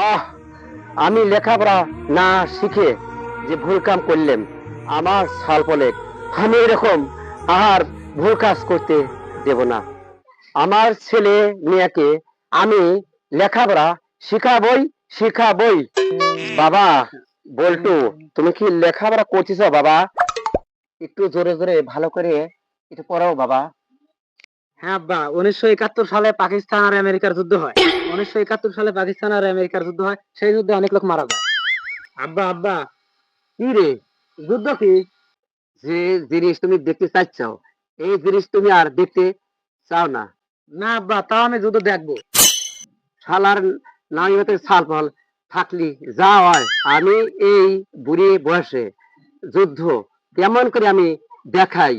আহ, আমি লেখাপড়া না শিখে যে ভুল কাম করলাম, আমার সাল পলে আমি এরকম আর ভুল কাজ করতে দেব না। আমার ছেলে মেয়েকে আমি লেখাপড়া শিখাবই শিখাবই। বাবা, বল্টু, তুমি কি লেখাপড়া করতেছ বাবা? একটু জোরে জোরে ভালো করে একটু পড়াও বাবা। হ্যাঁ আব্বা, উনিশশো একাত্তর সালে পাকিস্তান আর আমেরিকার যুদ্ধ হয়। উনিশশো একাত্তর সালে পাকিস্তান আর আমেরিকার যুদ্ধ হয়, সেই যুদ্ধে অনেক লোক মারা যায়। আব্বা আব্বা, কি রে? যুদ্ধ কি? যে জিনিস তুমি দেখতে চাচ্ছ, এই জিনিস তুমি আর দেখতে চাও না। না, আব্বা, তাও আমি যুদ্ধ দেখব। শালার নামিমতের সাল ফল থাকলি, যা হয়, আমি এই বুড়ি বয়সে যুদ্ধ কেমন করে আমি দেখাই?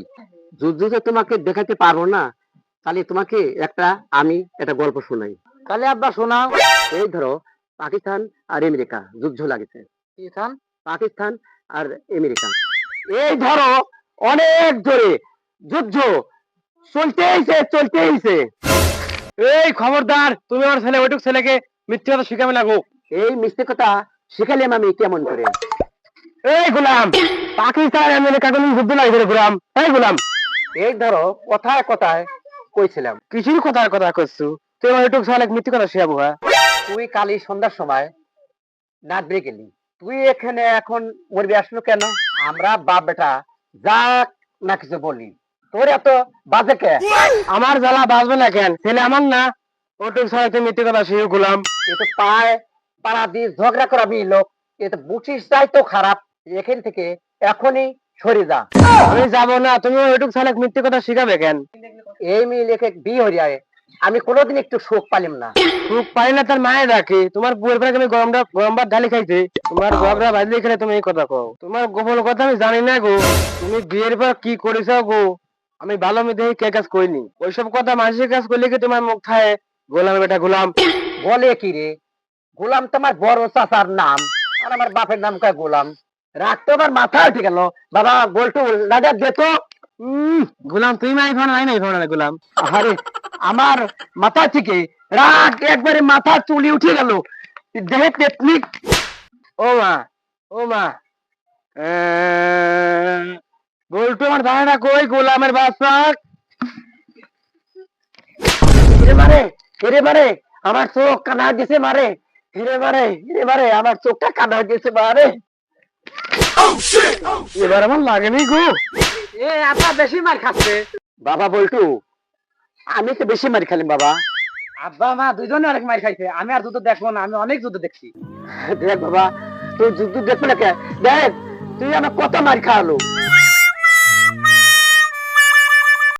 যুদ্ধ তো তোমাকে দেখাতে পারব না, তাহলে তোমাকে একটা, আমি একটা গল্প শোনাই। তাহলে আব্বা শোনাও এই ধরো পাকিস্তান আর আমেরিকা যুদ্ধ লাগেছে। কিষান পাকিস্তান আর আমেরিকা। এই ধরো অনেক জোরে যুদ্ধ। চলতেইছে চলতেইছে। এই খবরদার তুমি আমার ছেলে ওইটুক ছেলেকে মিথ্যে কথা শিখাবে লাগো এই মিষ্টি কথা শিখালাম আমি কেমন করে? এই গোলাম পাকিস্তান আমেরিকা কোন যুদ্ধ লাগবে গোলাম। এই গোলাম। এই ধরো কথায় কথায় কইছিলাম। কিছুর কথার কথা করছ তুই আমার কথা হ্যাঁ? তুই কালি সন্ধ্যার সময় গেলি। তুই এখানে এখন মরবি আসলো কেন? আমরা বাপ বেটা যা না কিছু বলি। তোর এত বাজে কে? আমার জ্বালা বাঁচবে না কেন? ছেলে আমার না। ওটুক তুই কথা শিখে গোলাম। এ তো পায় পাড়া দিয়ে ঝগড়া করাবি লোক। এ তো বুঝিস তো খারাপ। এখান থেকে এখনই সরে যা। আমি যাব না। তুমি ওইটুক ছেলে মিথ্যে কথা শিখাবে কেন? এই মেয়ে লেখে বিয়ে হয়ে যায় আমি কোনোদিন একটু সুখ পালিম না। সুখ পাই না তার মায়ের ডাকে তোমার বুয়ের পরে আমি গরমটা গরম ভাত ঢালি খাইছে। তোমার গরমটা বাজলে খেলে তুমি এই কথা কও। তোমার গোপন কথা আমি জানি না গো। তুমি বিয়ের পর কি করেছ গো? আমি ভালো মেয়ে কে কাজ করিনি। ওইসব কথা মানুষের কাজ করলে কি তোমার মুখ থায়? গোলাম বেটা গোলাম। বলে কি রে? গোলাম তো আমার বড় চাচার নাম আর আমার বাপের নাম কয় গোলাম। রাখতো আমার মাথা উঠে গেল। বাবা গোলটু লাগা দে তো। গোলাম তুই মাই ফোন নাই নাই ফোন গোলাম? আরে আমার মাথা থেকে রাগ একবারে মাথা চুলি উঠে গেল। দেহে টেকনিক। ও মা ও মা। আহ, বল্টু আমার ধারণা কই গোলামের বাচ্চা হিরে মারে হিরে মারে আমার চোখ কানা গেছে মারে হিরে মারে হিরে মারে আমার চোখটা কানা গেছে মারে এবার আমার লাগেনি গো? এ আপনার বেশি মার খাচ্ছে। বাবা বলটু আমি তো বেশি মারি খালিম বাবা। আব্বা মা দুজনে অনেক মার খাইছে। আমি আর যুদ্ধ দেখব না আমি অনেক যুদ্ধ দেখছি। দেখ বাবা তুই যুদ্ধ দেখব না কে? দেখ তুই আমার কত মারি খাওয়ালো।